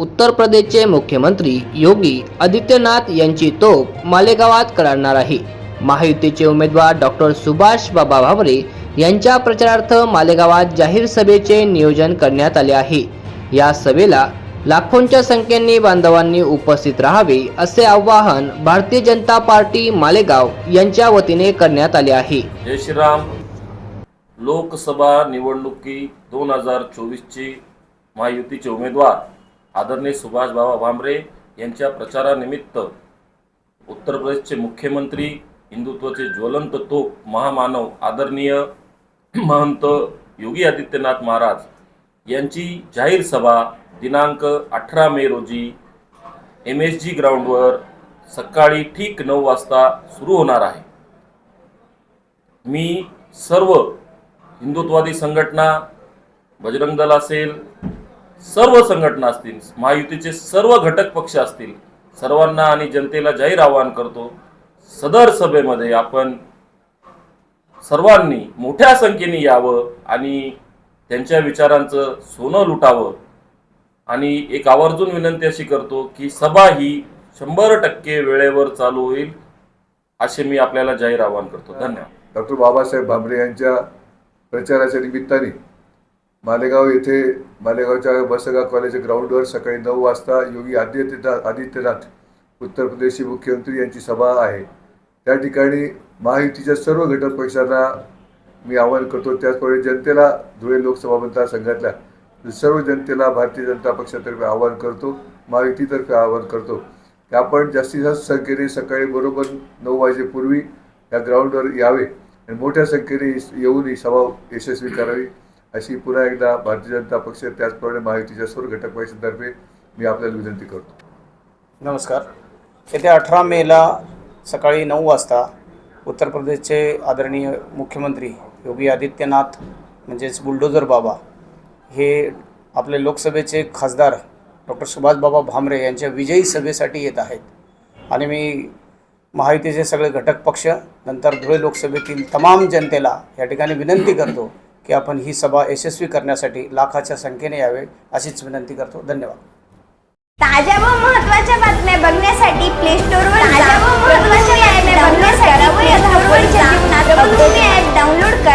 उत्तर प्रदेशचे मुख्यमंत्री योगी आदित्यनाथ यांची तोप मालेगावात करणार आहे. महायुतीचे उमेदवार डॉक्टर सुभाष बाबा भावरे यांच्या प्रचारार्थ मालेगावात जाहीर सभेचे नियोजन करण्यात आले आहे. या सभेला लाखोंच्या संख्येने बांधवांनी उपस्थित राहावे असे आवाहन भारतीय जनता पार्टी मालेगाव यांच्या वतीने करण्यात आले आहे. जय श्रीराम. लोकसभा निवडणुकी दोन हजार चोवीसची महायुतीचे उमेदवार आदरणीय सुभाषबाबा भामरे यांच्या प्रचारानिमित्त उत्तर प्रदेशचे मुख्यमंत्री हिंदुत्वाचे ज्वलंत तोप महामानव आदरणीय महंत योगी आदित्यनाथ महाराज यांची जाहीर सभा दिनांक अठरा मे रोजी एम एस जी ग्राउंडवर सकाळी ठीक नऊ वाजता सुरू होणार आहे. मी सर्व हिंदुत्वादी संघटना बजरंग दल असेल सर्व संघटना असतील महायुतीचे सर्व घटक पक्ष असतील सर्वांना आणि जनतेला जाहीर आवाहन करतो सदर सभेमध्ये आपण सर्वांनी मोठ्या संख्येने यावं आणि त्यांच्या विचारांचं सोनं लुटावं. आणि एक आवर्जून विनंती अशी करतो की सभा ही शंभर टक्के वेळेवर चालू होईल असे मी आपल्याला जाहीर आवाहन करतो. धन्यवाद. डॉक्टर बाबासाहेब भाबरे यांच्या प्रचाराच्या निमित्ताने मालेगाव येथे मालेगावच्या बसगा कॉलेज ग्राउंडवर सकाळी नऊ वाजता योगी आदित्यनाथ आदित्यनाथ उत्तर प्रदेशचे मुख्यमंत्री यांची सभा आहे. त्या ठिकाणी महायुतीच्या सर्व घटक पक्षांना मी आवाहन करतो त्याचप्रमाणे जनतेला धुळे लोकसभा मतदारसंघातल्या सर्व जनतेला भारतीय जनता पक्षातर्फे आवाहन करतो महायुतीतर्फे आवाहन करतो. की आपण जास्तीत जास्त संख्येने सकाळी बरोबर नऊ वाजेपूर्वी या ग्राउंडवर यावे आणि मोठ्या संख्येने येऊन ही सभा यशस्वी करावी. अशी पुन्हा एकदा भारतीय जनता पक्ष त्याचप्रमाणे महायुतीच्या सर्व घटक पक्षांतर्फे मी आपल्याला विनंती करतो. नमस्कार. येत्या अठरा मेला सकाळी नऊ वाजता उत्तर प्रदेशचे आदरणीय मुख्यमंत्री योगी आदित्यनाथ म्हणजेच बुलडोजर बाबा हे आपले लोकसभेचे खासदार डॉक्टर सुभाषबाबा भामरे यांच्या विजयी सभेसाठी येत आहेत. आणि मी महायुतीचे सगळे घटक पक्ष नंतर धुळे लोकसभेतील तमाम जनतेला या ठिकाणी विनंती करतो की आपण ही सभा यशस्वी करण्यासाठी लाखाच्या संख्येने यावे अशीच विनंती करतो. धन्यवाद. ताज्या व महत्त्वाच्या बातम्या बघण्यासाठी प्ले स्टोअरवर